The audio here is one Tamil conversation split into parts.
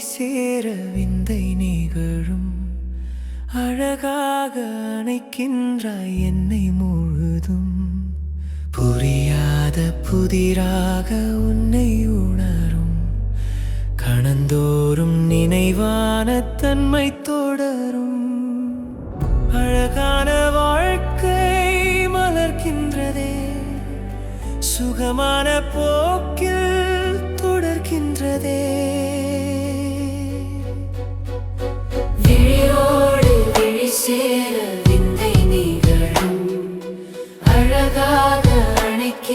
சேர விந்தை நிகழும். அழகாக அணைக்கின்றாய் என்னை முழுதும். புரியாத புதிராக உன்னை உணரும். கணந்தோறும் நினைவான தன்மை தொடரும். அழகான வாழ்க்கை மலர்கின்றதே. சுகமான போ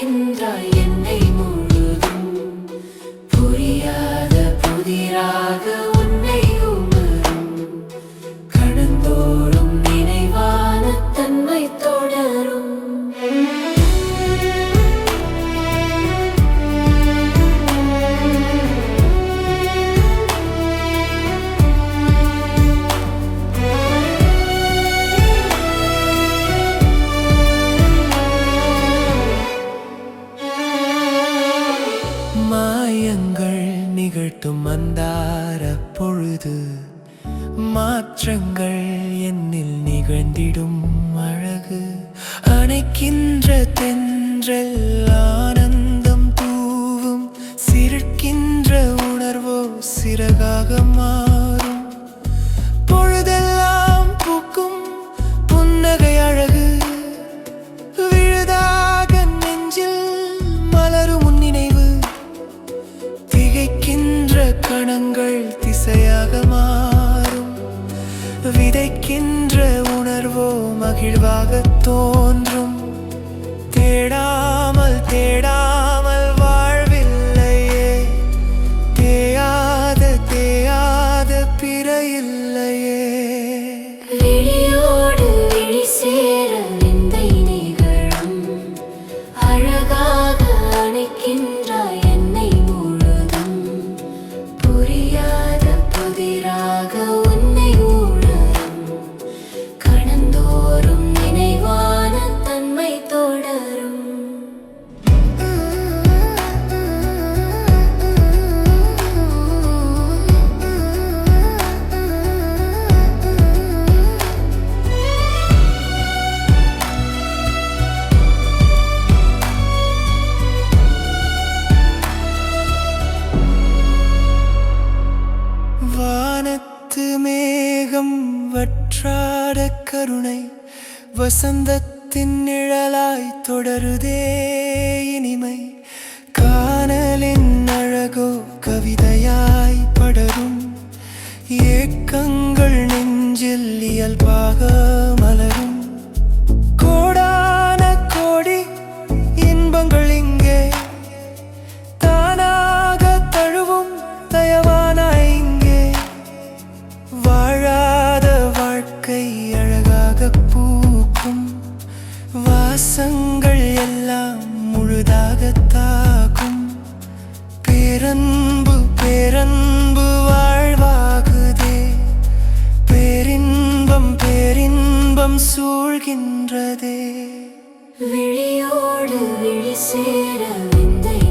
அணைக்கின்றாய் மந்தார பொழுது மாற்றங்கள் என்னில் நிகழ்ந்திடும் அழகு. அணைக்கின்ற தென்றல் ஆனந்தம் தூவும் சிரிக்கின்ற உணர்வோ சிறகாக மா திசையாக மாறும். விதைக்கின்ற உணர்வோ மகிழ்வாக தோன்றும். தேடாமல் தேடாமல் வாழ்வில்லையே. தேயாத தேயாத பிற இல்லையே விழியோடு விழி சேர விந்தை நிகழும். அழகாக அணைக்கின்ற வற்றாட கருணை வசந்தத்தின் நிழலாய் தொடருதே இனிமை. காணலின் அழகோ கவிதையாய் படரும். ஏக்கங்கள் நெஞ்சில் இயல்பாக பேரன்பு வாழ்வாகுதே. பேரின்பம் பேரின்பம் சூழ்கின்றதே. விழியோடு விழி சேர விந்தை